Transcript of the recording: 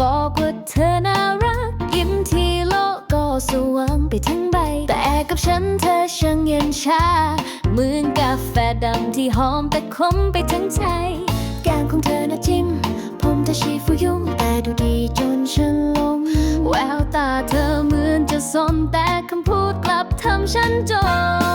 บอกว่าเธอน่ารัก ยิ้มทีโลกก็สว่างไปทั้งใบ แต่กับฉันเธอช่างเย็นชาเหมือนกาแฟดำที่หอมแต่ขมไปทั้งใจ แก้มของเธอน่าจิ้มผมเธอชีฟูยุ่งแต่ดูดีจนฉันลงแววตาเธอเหมือนจะสนแต่คำพูดกลับทำฉันจน